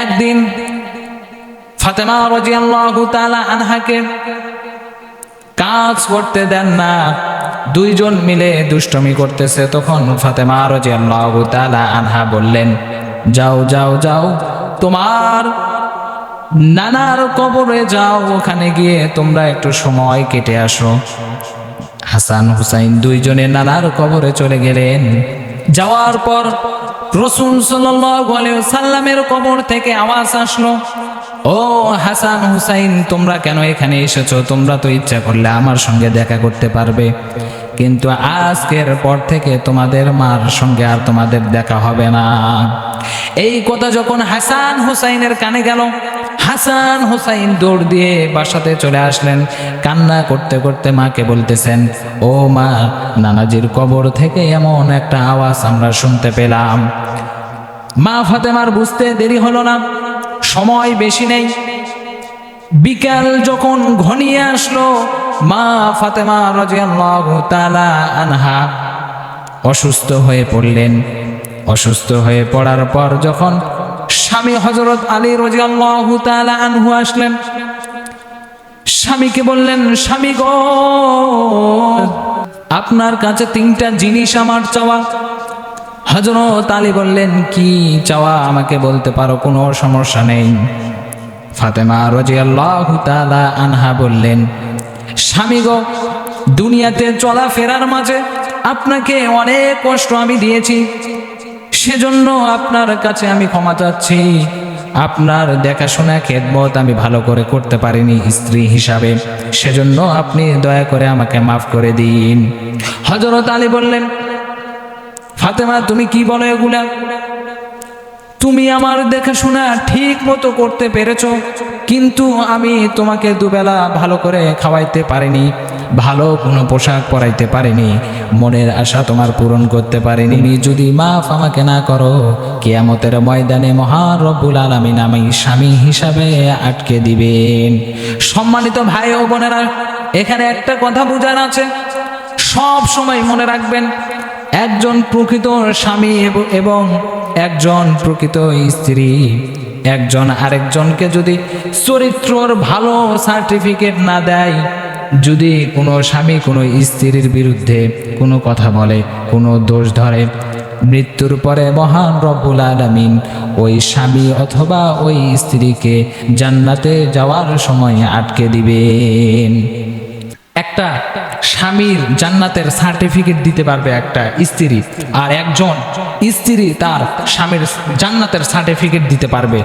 একদিন ফাতেমা রাজিয়াল্লাহু তাআলা আনহাকে কাজ করতে দেন না, দুইজন মিলে দুষ্টমি করতেছে। তখন ফাতেমা রাজিয়াল্লাহু তাআলা আনহা বললেন, যাও যাও যাও, তোমার নানার কবরে যাও, ওখানে গিয়ে তোমরা একটু সময় কেটে আসো। হাসান, হুসাইন দুইজনে নানার কবরে চলে গেলেন। যাওয়ার পর রসুল সাল্লামের কবর থেকে আওয়াজ আসলো, ও হাসান হুসাইন, তোমরা কেন এখানে এসেছ? তোমরা তো ইচ্ছা করলে আমার সঙ্গে দেখা করতে পারবে। কিন্তু আজকের পর থেকে তোমাদের মার সঙ্গে আর তোমাদের দেখা হবে না। এই কথা যখন হাসান হুসাইনের কানে গেল হাসান হুসাইন দৌড় দিয়ে বাসাতে চলে আসলেন। কান্না করতে করতে মাকে বলতেছেন, ও মা, নানাজির কবর থেকে এমন একটা আওয়াজ আমরা শুনতে পেলাম। মা ফাতেমার বুঝতে দেরি হলো না, সময় বেশি নেই। বিকাল যখন ঘনিয়ে আসলো, মা ফাতেমা আনহা অসুস্থ হয়ে পড়লেন। অসুস্থ হয়ে পড়ার পর যখন স্বামী হজরত আলী রাজিয়াল্লাহু তাআলা আনহু আসলেন। স্বামীকে বললেন, স্বামী গো, আপনার কাছে তিনটা জিনিস আমার চাওয়া। হজরত আলী বললেন, কি চাওয়া আমাকে বলতে পারো, কোনো সমস্যা নেই। ফাতেমা রাজিয়াল্লাহু তাআলা আনহা বললেন, স্বামী গো, দুনিয়াতে চলাফেরার মাঝে আপনাকে অনেক কষ্ট আমি দিয়েছি। সেজন্য আপনার কাছে আমি ক্ষমা চাচ্ছি। আপনার দেখাশোনা খেদমত আমি ভালো করে করতে পারিনি স্ত্রী হিসাবে। সেজন্য আপনি দয়া করে আমাকে মাফ করে দিন। হজরত আলী বললেন, ফাতেমা, তুমি কি বলো এগুলা? তুমি আমার দেখাশোনা ঠিক মতো করতে পেরেছ, কিন্তু আমি তোমাকে দুবেলা ভালো করে খাওয়াইতে পারিনি। ভালো কোনো পোশাক পরাইতে পারেনি। মনের আশা তোমার পূরণ করতে পারিনি। যদি মাফ আমাকে না করো, কেয়ামতের ময়দানে মহান রব্বুল আলামিন আমি স্বামী হিসাবে আটকে দিবেন। সম্মানিত ভাই ও বোনেরা, এখানে একটা কথা বোঝার আছে। সব সময় মনে রাখবেন, একজন প্রকৃত স্বামী এবং একজন প্রকৃত স্ত্রী। একজন আরেকজনকে যদি চরিত্রর ভালো সার্টিফিকেট না দেয় যদি কোনো স্বামী কোনো স্ত্রীর বিরুদ্ধে কোনো কথা বলে, কোনো দোষ ধরে, মৃত্যুর পরে মহান রব্বুল আলামিন ওই স্বামী অথবা ওই স্ত্রীকে জান্নাতে যাওয়ার সময় আটকে দিবেন। একটা স্বামীর জান্নাতের সার্টিফিকেট দিতে পারবে একটা স্ত্রী, আর একজন স্ত্রী তার স্বামীর জান্নাতের সার্টিফিকেট দিতে পারবে।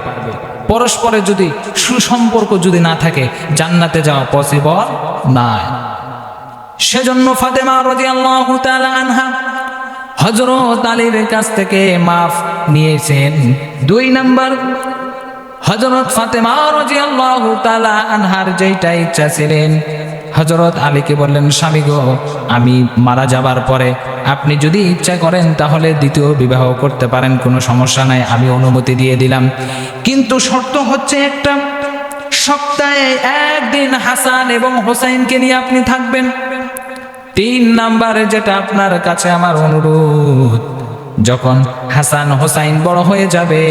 পরস্পরের যদি সুসম্পর্ক যদি না থাকে, জান্নাতে যাওয়া পসিবল নাই সেজন্য ফাতেমা রাদিয়াল্লাহু তাআলা আনহা হযরত আলীর কাছ থেকে মাফ নিয়েছেন। দুই নাম্বার হজরত ফাতেমা রাদিয়াল্লাহু তাআলা আনহার যেটা ইচ্ছা ছিলেন হজরত আলীকে বললেন, স্বামী গো, আমি মারা যাবার পরে আপনি যদি ইচ্ছা করেন তাহলে দ্বিতীয় বিবাহ করতে পারেন, কোনো সমস্যা নাই, আমি অনুমতি দিয়ে দিলাম। কিন্তু শর্ত হচ্ছে একটা, সপ্তাহে একদিন হাসান এবং হোসাইনকে নিয়ে আপনি থাকবেন। তিন নাম্বারে যেটা আপনার কাছে আমার অনুরোধ, যখন হাসান হোসাইন বড় হয়ে যাবে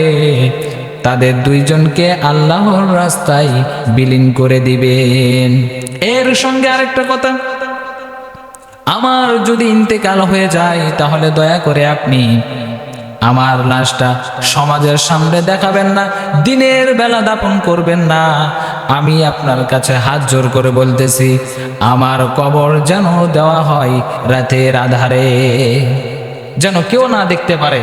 তাদের দুইজনকে আল্লাহর রাস্তায় বিলীন করে দিবেন। এর সঙ্গে আরেকটা কথা, আমার যদি ইন্তেকাল হয়ে যায়, তাহলে দয়া করে আপনি আমার লাশটা সমাজের সামনে দেখাবেন না, দিনের বেলা দাপন করবেন না। আমি আপনার কাছে হাত জোর করে বলতেছি, আমার কবর যেন দেওয়া হয় রাতের আধারে, যেন কেউ না দেখতে পারে।